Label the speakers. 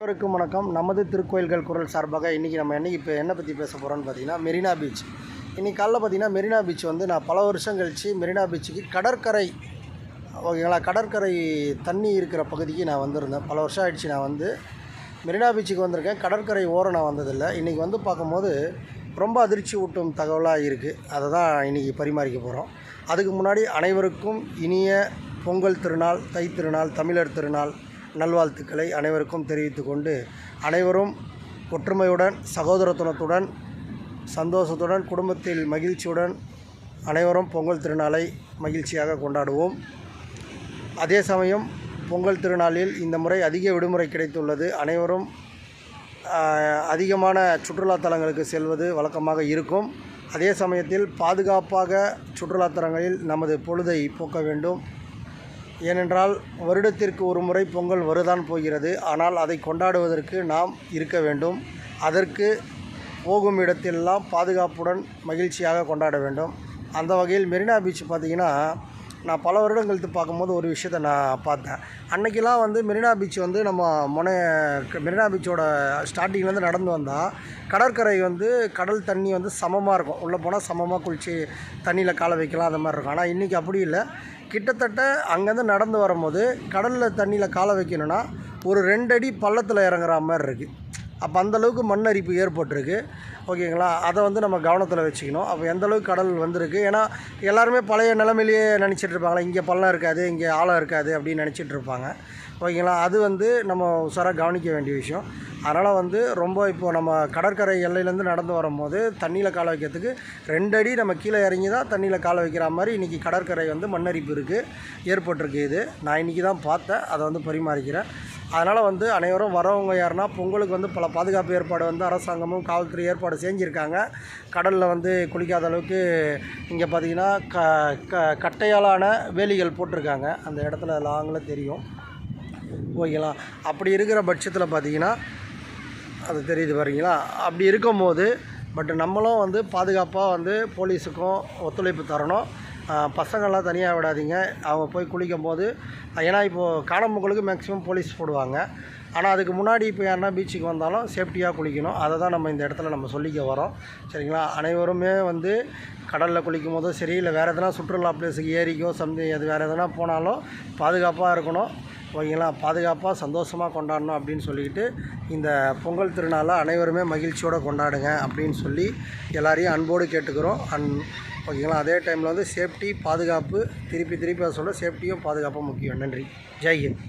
Speaker 1: அனைவருக்கும் வணக்கம். நமது திருக்கோயில்கள் குரல் சார்பாக இன்றைக்கி நம்ம என்னைக்கு இப்போ என்ன பற்றி பேச போகிறோன்னு பார்த்தீங்கன்னா மெரினா பீச். இன்றைக்கி காலைல பார்த்தீங்கன்னா மெரினா பீச் வந்து நான் பல வருஷம் கழித்து மெரினா பீச்சுக்கு கடற்கரை ஓகேங்களா கடற்கரை தண்ணி இருக்கிற பகுதிக்கு நான் வந்திருந்தேன். பல வருஷம் ஆயிடுச்சு நான் வந்து மெரினா பீச்சுக்கு வந்திருக்கேன். கடற்கரை ஓரம் நான் வந்ததில்லை. இன்றைக்கி வந்து பார்க்கும்போது ரொம்ப அதிர்ச்சி ஊட்டும் தகவலாக இருக்குது அதை தான் இன்றைக்கி பரிமாறிக்க போகிறோம் அதுக்கு முன்னாடி அனைவருக்கும் இனிய பொங்கல் திருநாள் தை திருநாள் தமிழர் திருநாள் நல்வாழ்த்துக்களை அனைவருக்கும் தெரிவித்து கொண்டு அனைவரும் ஒற்றுமையுடன் சகோதரத்துவத்துடன் சந்தோஷத்துடன் குடும்பத்தில் மகிழ்ச்சியுடன் அனைவரும் பொங்கல் திருநாளை மகிழ்ச்சியாக கொண்டாடுவோம். அதே சமயம் பொங்கல் திருநாளில் இந்த முறை அதிக விடுமுறை கிடைத்துள்ளது. அனைவரும் அதிகமான சுற்றுலா தலங்களுக்கு செல்வது வழக்கமாக இருக்கும். அதே சமயத்தில் பாதுகாப்பாக சுற்றுலா தலங்களில் நமது பொழுதை போக்க வேண்டும். ஏனென்றால் வருடத்திற்கு ஒரு முறை பொங்கல் வருதான் போகிறது. ஆனால் அதை கொண்டாடுவதற்கு நாம் இருக்க வேண்டும். அதற்கு போகும் இடத்திலெல்லாம் பாதுகாப்புடன் மகிழ்ச்சியாக கொண்டாட வேண்டும். அந்த வகையில் மெரினா பீச் பார்த்திங்கன்னா நான் பல வருடம் கழித்து பார்க்கும்போது ஒரு விஷயத்தை நான் பார்த்தேன். அன்னைக்கெல்லாம் வந்து மெரினா பீச் வந்து நம்ம முனை மெரினா பீச்சோட ஸ்டார்டிங்லேருந்து நடந்து வந்தால் கடற்கரை வந்து கடல் தண்ணி வந்து சமமாக இருக்கும். உள்ளே போனால் சமமாக குளித்து தண்ணியில் காலை வைக்கலாம் அந்த மாதிரி இருக்கும். ஆனால் இன்றைக்கி அப்படி இல்லை. கிட்டத்தட்ட அங்கேருந்து நடந்து வரும்போது கடலில் தண்ணியில் காலை வைக்கணும்னா ஒரு ரெண்டு அடி பள்ளத்தில் இறங்குற மாதிரி இருக்குது அப்போ அந்தளவுக்கு மண் அரிப்பு ஏற்பட்டிருக்கு. ஓகேங்களா? அதை வந்து நம்ம கவனத்தில் வச்சுக்கணும். அப்போ எந்தளவுக்கு கடல் வந்திருக்கு? ஏன்னா எல்லாருமே பழைய நிலமையிலேயே நினச்சிட்டு இருப்பாங்களா இங்கே பள்ளம் இருக்காது இங்கே ஆழம் இருக்காது அப்படின்னு நினச்சிட்டு இருப்பாங்க. ஓகேங்களா? அது வந்து நம்ம உசாராக கவனிக்க வேண்டிய விஷயம். அதனால் வந்து ரொம்ப இப்போ நம்ம கடற்கரை எல்லையிலேருந்து நடந்து வரும்போது தண்ணியில் காலை வைக்கிறதுக்கு ரெண்டு அடி நம்ம கீழே இறங்கி தான் தண்ணியில் காலை வைக்கிற மாதிரி இன்றைக்கி கடற்கரை வந்து மண்ணரிப்பு இருக்குது ஏற்பட்டிருக்கு இது. நான் இன்றைக்கி தான் பார்த்தேன். அதை வந்து பரிமாறிக்கிறேன். அதனால் வந்து அனைவரும் வரவங்க யாருன்னா பொங்கலுக்கு வந்து பல பாதுகாப்பு ஏற்பாடு வந்து அரசாங்கமும் காவல்துறை ஏற்பாடு செஞ்சுருக்காங்க. கடலில் வந்து குளிக்காத அளவுக்கு இங்கே பார்த்தீங்கன்னா க க கட்டையாலான வேலிகள் போட்டிருக்காங்க. அந்த இடத்துல லாங்கில் தெரியும். ஓகேங்களா? அப்படி இருக்கிற பட்சத்தில் பார்த்தீங்கன்னா அது தெரியுது பாருங்களா? அப்படி இருக்கும்போது பட் நம்மளும் வந்து பாதுகாப்பாக வந்து போலீஸுக்கும் ஒத்துழைப்பு தரணும். பசங்கள்லாம் தனியாக விடாதீங்க. அவங்க போய் குளிக்கும் போது ஏன்னா இப்போது காணம்பொங்கலுக்கு மேக்ஸிமம் போலீஸ் போடுவாங்க. ஆனால் அதுக்கு முன்னாடி இப்போ யாருன்னா பீச்சுக்கு வந்தாலும் சேஃப்டியாக குளிக்கணும். அதை தான் நம்ம இந்த இடத்துல நம்ம சொல்லிக்க வரோம். சரிங்களா? அனைவருமே வந்து கடலில் குளிக்கும் போதும் சரி இல்லை வேறு எதனா சுற்றுலா பிளேஸுக்கு ஏரிக்கோ சம்திங் அது வேறு எதனா போனாலும் பாதுகாப்பாக இருக்கணும். ஓகேங்களா? பாதுகாப்பாக சந்தோஷமாக கொண்டாடணும் அப்படின்னு சொல்லிக்கிட்டு இந்த பொங்கல் திருநாளை அனைவருமே மகிழ்ச்சியோடு கொண்டாடுங்க அப்படின்னு சொல்லி எல்லாரையும் அன்போடு கேட்டுக்கிறோம். அன் ஓகேங்களா? அதே டைமில் வந்து சேஃப்டி பாதுகாப்பு திருப்பி திருப்பி அதை சொல்ல சேஃப்டியும் பாதுகாப்பும் முக்கியம். நன்றி. ஜெய்ஹிந்த்